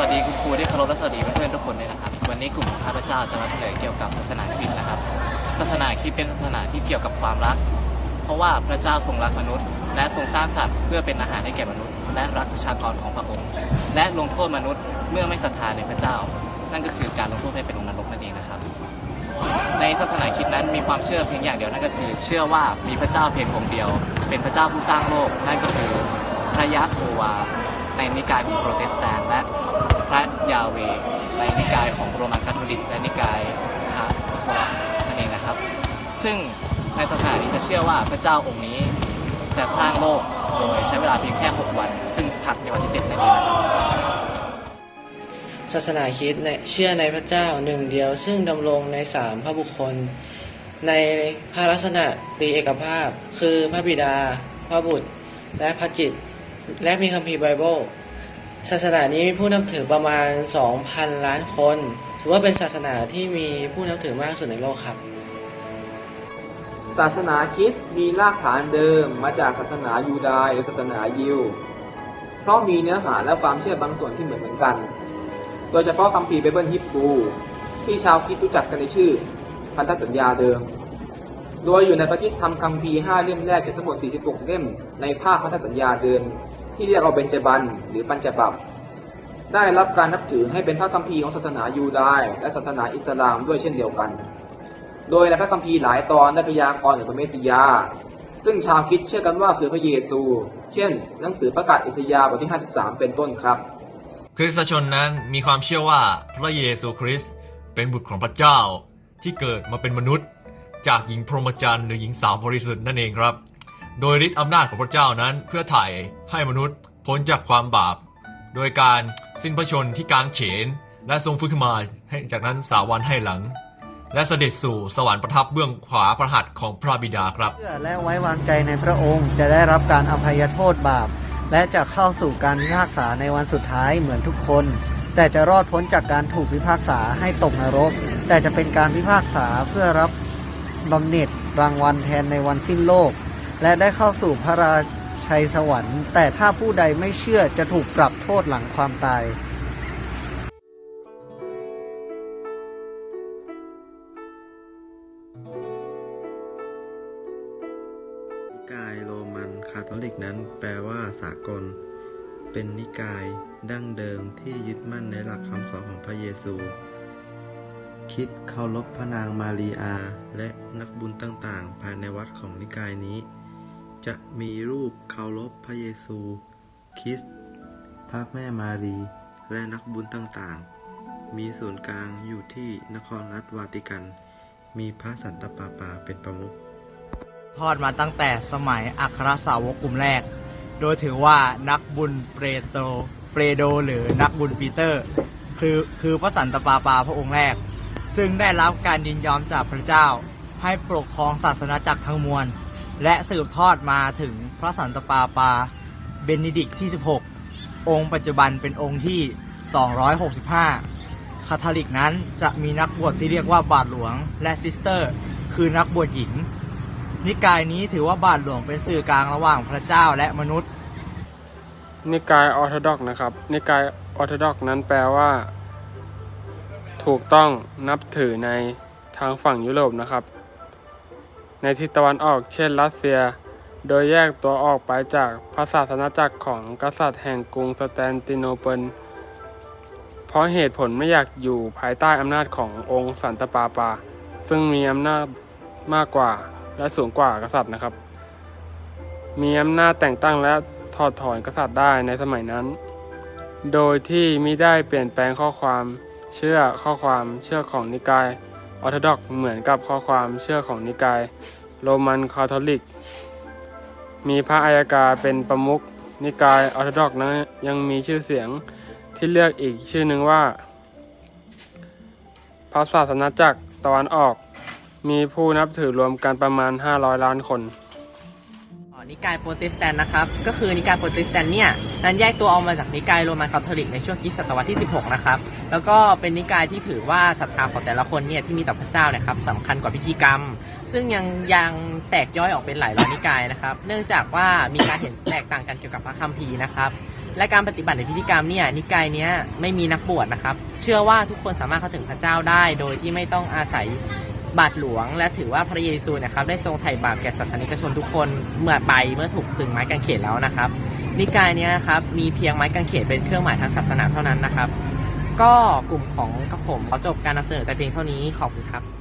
วัสดีคุณครูที่เคารพและสวัสดีเพื่อนๆทุกคนเลยนะครับ วันนี้กลุ่มของข้าพเจ้าจะมาเฉลยเกี่ยวกับศาสนาคริสต์นะครับ ศาสนาคริสต์เป็นศาสนาที่เกี่ยวกับความรัก เพราะว่าพระเจ้าทรงรักมนุษย์ และทรงสร้างสัตว์เพื่อเป็นอาหารให้แก่มนุษย์ และรักประชากรของพระองค์ และลงโทษมนุษย์เมื่อไม่ศรัทธาในพระเจ้า นั่นก็คือการลงโทษให้เป็นลงนรกนั่นเองนะครับ ในศาสนาคริสต์นั้นมีความเชื่อเพียงอย่างเดียวนั่นก็คือ เชื่อว่ามีพระเจ้าเพียงองค์เดียว เป็นพระเจ้าผู้สร้างโลก นั่นก็คือพระยะโฮวาในนิกายของโปรเตสแตนต์และ ระยาเวในนิกายของโรมันคาทอลิกและนิกายคาทอลิกนั่นเองนะครับ ซึ่งในศาสนานี้จะเชื่อว่าพระเจ้าองค์นี้จะสร้างโลกโดยใช้เวลาเพียงแค่ 6 วัน ซึ่งพักในวันที่7นั่นเองนะครับศาสนาคริสต์เนี่ยเชื่อในพระเจ้าหนึ่งเดียว ซึ่งดำรงในสามพระบุคคล ในพระลักษณะตรีเอกภาพ คือพระบิดา พระบุตร และพระจิต และมีคัมภีร์ไบเบิล ศาสนานี้มีผู้นับถือประมาณ 2,000 ล้านคน ถือว่าเป็นศาสนาที่มีผู้นับถือมากที่สุดในโลกครับ ศาสนาคริดมีรากฐานเดิมมาจากศาสนายูดาห์หรือศาสนายิว เพราะมีเนื้อหาและความเชื่อบางส่วนที่เหมือนเหมือนกัน โดยเฉพาะคัมภีร์ไบเบิลฮิบรูที่ชาวคริดรู้จักกันในชื่อ พันธสัญญาเดิม โดยอยู่ในพระคิดธรรมคัมภีร์5เล่มแรกจากทั้งหมด 46 เล่มในภาคพันธสัญญาเดิม ที่เรียกเอาเบญจบันหรือปัญจบัพได้รับการนับถือให้เป็นพระคัมภีร์ของศาสนายูดาห์และศาสนาอิสลามด้วยเช่นเดียวกัน โดยในพระคัมภีร์หลายตอนได้พยากรณ์ถึงพระเมสสิยา ซึ่งชาวคิดเชื่อกันว่าคือพระเยซู เช่น หนังสือประกาศอิสยาห์บทที่ 53 เป็นต้นครับ คริสตชนนั้นมีความเชื่อว่าพระเยซูคริสต์เป็นบุตรของพระเจ้าที่เกิดมาเป็นมนุษย์ จากหญิงพรหมจรรย์หรือหญิงสาวบริสุทธิ์นั่นเองครับ โดยฤทธิอำนาจของพระเจ้านั้นเพื่อไถ่ให้มนุษย์พ้นจากความบาป โดยการสิ้นพระชนที่กางเขน และทรงฟื้นขึ้นมาให้จากนั้นสาวันให้หลัง และเสด็จสู่สวรรค์ประทับเบื้องขวาพระหัตถ์ของพระบิดาครับเชื่อและไว้วางใจในพระองค์จะได้รับการอภัยโทษบาป และจะเข้าสู่การพิพากษาในวันสุดท้ายเหมือนทุกคน แต่จะรอดพ้นจากการถูกพิพากษาให้ตกนรก แต่จะเป็นการพิพากษาเพื่อรับบำเหน็จรางวัลแทนในวันสิ้นโลก และได้เข้าสู่พระราชัยสวรรค์ แต่ถ้าผู้ใดไม่เชื่อจะถูกปรับโทษหลังความตายนิกายโรมันคาทอลิกนั้นแปลว่าสากล เป็นนิกายดั้งเดิมที่ยึดมั่นในหลักคำสอนของพระเยซู คิดเคารพพระนางมารีอา และนักบุญต่างๆ ภายในวัดของนิกายนี้ จะมีรูปเคารพพระเยซู คริสต์พระแม่มารี และนักบุญต่างๆ มีศูนย์กลางอยู่ที่นครรัฐวาติกัน มีพระสันตะปาปาเป็นประมุขทอดมาตั้งแต่สมัยอัครสาวกกลุ่มแรก โดยถือว่านักบุญเปโตรเปโดหรือนักบุญปีเตอร์ คือคือพระสันตะปาปาพระองค์แรก ซึ่งได้รับการยินยอมจากพระเจ้าให้ปกครองศาสนาจักรทั้งมวล และสืบทอดมาถึงพระสันตะปาปาเบนิดิกที่ 16 องค์ปัจจุบันเป็นองค์ที่ 265 คาทอลิกนั้นจะมีนักบวชที่เรียกว่าบาทหลวงและซิสเตอร์ คือนักบวชหญิง นิกายนี้ถือว่าบาทหลวงเป็นสื่อกลางระหว่างพระเจ้าและมนุษย์ นิกายออร์โธดอกนะครับ นิกายออร์โธดอกนั้นแปลว่า ถูกต้องนับถือในทางฝั่งยุโรปนะครับ ในทิศตะวันออกเช่นรัสเซีย โดยแยกตัวออกไปจากพระศาสนาจักรของกษัตริย์แห่งกรุงสแตนติโนเปิล เพราะเหตุผลไม่อยากอยู่ภายใต้อำนาจขององค์สันตปาปา ซึ่งมีอำนาจมากกว่าและสูงกว่ากษัตริย์นะครับ มีอำนาจแต่งตั้งและถอดถอนกษัตริย์ได้ในสมัยนั้น โดยที่มิได้เปลี่ยนแปลงข้อความเชื่อข้อความเชื่อของนิกายออร์โธดอกเหมือนกับข้อความเชื่อของนิกาย โรมันคาทอลิก มีพระอัยกาเป็นประมุขนิกายออร์โธดอกนั้นยังมีชื่อเสียงที่เรียกอีกชื่อหนึ่งว่า พระศาสนาจักรตะวันออก มีผู้นับถือรวมกันประมาณ 500 ล้านคนนิกายโปรเตสแตนต์นะครับ ก็คือนิกายโปรเตสแตนต์เนี่ย นั้นแยกตัวออกมาจากนิกายโรมันคาทอลิกในช่วงคริสตศตวรรษที่ 16 นะครับ แล้วก็เป็นนิกายที่ถือว่าศรัทธาของแต่ละคนเนี่ยที่มีต่อพระเจ้านะครับสำคัญกว่าพิธีกรรม ซึ่งยังยังแตกย่อยออกเป็นหลายร้อยนิกายนะครับ เนื่องจากว่ามีการเห็นแตกต่างกันเกี่ยวกับพระคัมภีร์นะครับ และการปฏิบัติในพิธีกรรมเนี่ยนิกายเนี้ยไม่มีนักบวชนะครับ เชื่อว่าทุกคนสามารถเข้าถึงพระเจ้าได้ โดยที่ไม่ต้องอาศัยบาทหลวง และถือว่าพระเยซูนะครับได้ทรงไถ่บาปแก่ศาสนิกชนทุกคนเมื่อไปเมื่อถูกพึงไม้กางเขนแล้วนะครับนิกายนี้ครับมีเพียงไม้กางเขนเป็นเครื่องหมายทางศาสนาเท่านั้นนะครับ ก็กลุ่มของกับผมขอจบการนำเสนอแต่เพียงเท่านี้ขอบคุณครับ